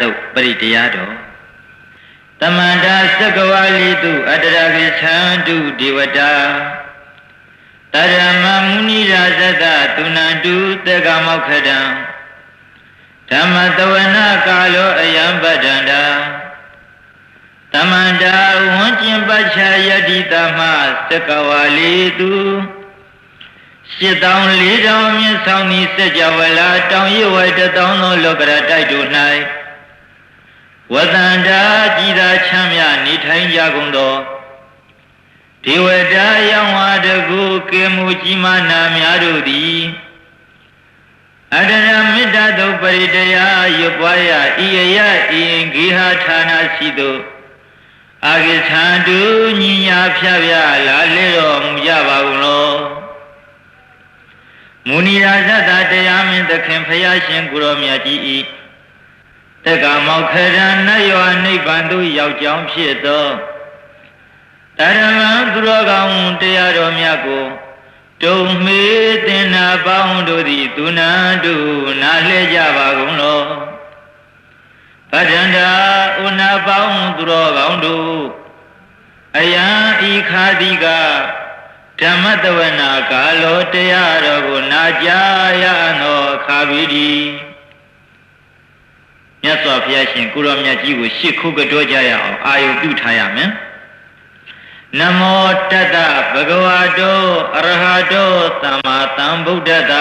တုပရိတရားတော်တမန္တာသက္ကဝါလီတုအတ္တရာကိသံတုဒေဝတာတရမမုနိရာဇတသုဏန္တုတေကမောက္ခတံဓမ္မတဝနာကာလောအယံပတ္တန္တာတမန္တာဝဉ္ကျင်ပัจฉာယတိတမသက္ကဝါလီတု ရှစ်တောင်လေးတောင်မြင့်ဆောင်သည့်စัจ java လာတောင်ရဝတတောင်သောလောကရတိုက်တို့၌ဝတန္တာကြည်သာချမ်းမြနေထိုင်ကြကုန်သောဒေဝတာယောင်ဝါတကုကေမူကြီးမာနာများတို့သည်အတရမေတ္တာတုပရိတယရွပွားရဤယယဤဂေဟဌာနာရှိသောအာဂိသံတုညီညာဖြာဖြာလာလေတော်မူကြပါကုန်လော မုနီရာဇတတရားမင်းသခင်ဖယားရှင်ကိုရောမြတ်ကြီးဤတက္ကမောခရဏနတ်ယောနိဗ္ဗာန်သို့ရောက်ကြောင်းဖြစ်သောတရမံသူတော်ကောင်းတရားတော်မြတ်ကိုတုံမေတင်နာပေါင်းတို့သည်သူနာတို့နားလှဲကြပါကုန်လောပဋ္ဌန္တာဥနာပေါင်းသူတော်ကောင်းတို့အယံဤခာတိက ဓမ္မတဝနာကာလောတရားတော်ကိုနာကြားရသောခါပြီဒီမြတ်စွာဘုရားရှင်ကိုရောမြတ်ကြီးကိုရှ िख ုကြောကြရအောင်အာယုပြုထားရမယ်နမောတတ္တဗဂဝတောအရဟတောသမ္မာသမ္ဗုဒ္ဓတ္တ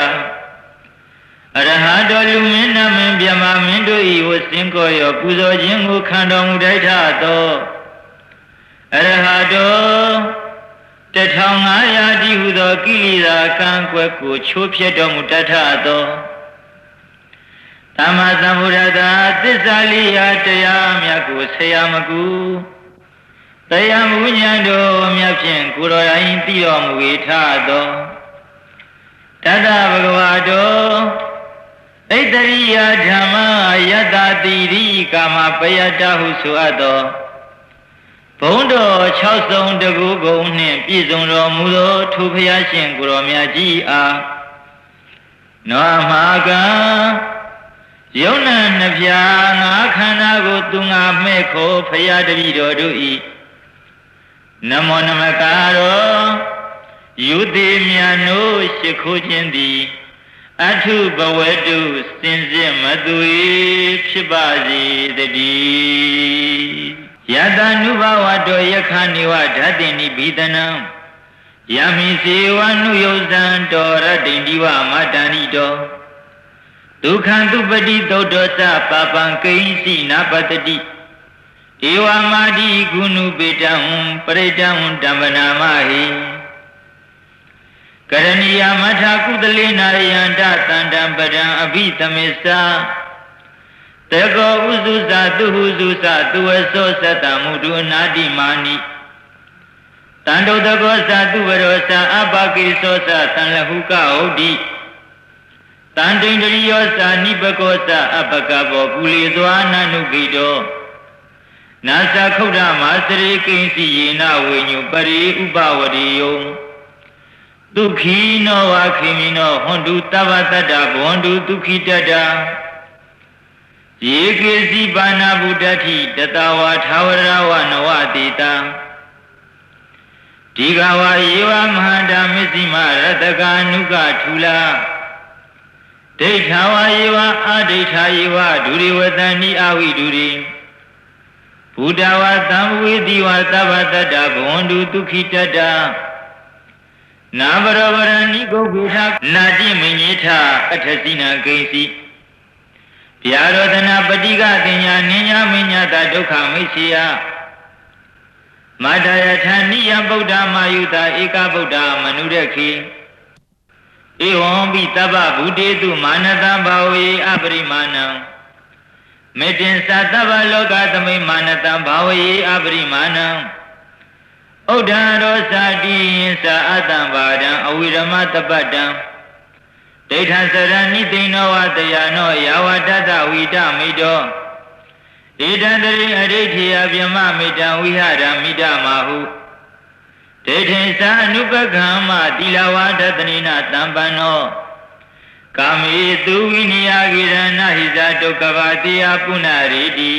အရဟတောလူမင်းနမင်းမြမမင်းတို့ဤဝစင်ကိုရောပူဇော်ခြင်းကိုခံတော်မူတိုက်ထသောအရဟတော 1500တိဟုသောကိလေသာကံကွယ်ကိုချိုးဖျက်တော်မူတတ်ထသောသမ္မာသမ္ဗုဒ္ဓတာသစ္စာလေးရာတရားမြတ်ကိုဆရာမကူတရားမူညာတို့မြတ်ဖြင့်ကိုယ်တော်တိုင်သိတော်မူ၏ထသောတတဗဂဝါတောဣတရိယဓမ္မယတတိရိကာမပယတဟုဆိုအပ်သော ဘုံတော်6ဆုံးတကူကုံနှင့်ပြည့်စုံတော်မူသောထိုဖျားရှင်ကိုရောမြတ်ကြီးအားနောမာကံယုံနာနှပြငါခန္ဓာကိုသူငါမဲ့ခိုဖျားတပည့်တော်တို့ဤနမောနမကာရောယုတိမြတ်နိုးရှိခိုးခြင်းသည်အထုဘဝတုစင်စစ်မသွေဖြစ်ပါစေတည်း ယတနုဘဝတောယခနိဝဓာတိနိဘိတနံယမိစေဝနုယုဇံတောရတိန္ဒီဝမတန္တိတောဒုက္ခံသူပတိသုတ်တောသပပံကိဉ္စီနာပတတိဧဝမာတိကုဏုပေတံပရိတံဓမ္မနာမဟိကရဏီယမထာကုသလေနာယန္တသန္တံပဒံအဘိသမစ္စာ တေကောဥစုဇာသူဟုစုဇာသူဝသောသတ္တမုဒုနာတိမာနိတန္တုတကောဇာသူဝရောဇာအပကိသောဇာတန်လဟုကဟုတ်တိတန်တိန္ဒရိယောဇာနိပကောဇာအပကဘောကုလေသွားနနုခိတောနာသခုဒ္ဓမာစရိကိဉ္စီယေနဝိညုပရိဥပဝရိယုံဒုက္ခိနောဝခိမိနောဟွန်တုတဗ္ဗတတ္တဘဝန္တုဒုက္ခိတတ္တ ယေကေစီပါဏဗုဒ္ဓတိတတဝါသာဝရဝနဝတိတံဒီဃဝါယေဝမဟာဓမ္မစ္စည်းမရတကာနုကထူလာဒိဋ္ဌာဝါယေဝအာဒိဋ္ဌာယေဝဒုရိဝတန်ဤအဝိဒုရိဘုဒ္ဓဝါသံဝေတိဝါသဗ္ဗတတ္တဘဝန္တုဒုက္ခိတတ္တနာဘရဝရဏိကုဗေထနာတိမညေထအထစီနာဂိစီ ဗျာရောဒနာပฏิကတင်ညာနိညာမညတာဒုက္ခမိတ်စီယမတယထာနိယဗုဒ္ဓမာယုတာဧကဗုဒ္ဓမနုရခေဧဝံပိတဗ္ဗဗုတေတုမာနတံဘာဝေအပရိမာဏံမေတ္တင်သတ္တဗလောကသမိမာနတံဘာဝေအပရိမာဏံဥဒ္ဓရောစာတိယင်္စာအတ္တံဘာဒံအဝိရမတပတ္တံ ဒိဋ္ဌံစရဏိသိဏောဝတယနောယာဝတတဝိတမိတောဣဒံတရိအဋိဋ္ဌိယပြမမိတံဝိဟရမိတမဟုဒိဋ္ဌိသအနုပကံမတိလဝဒသနိနာတံပန္နောကာမေသူဝိနိယဂိရဏဟိဇဒုက္ခပါတိယပုဏ္ဏရေတိ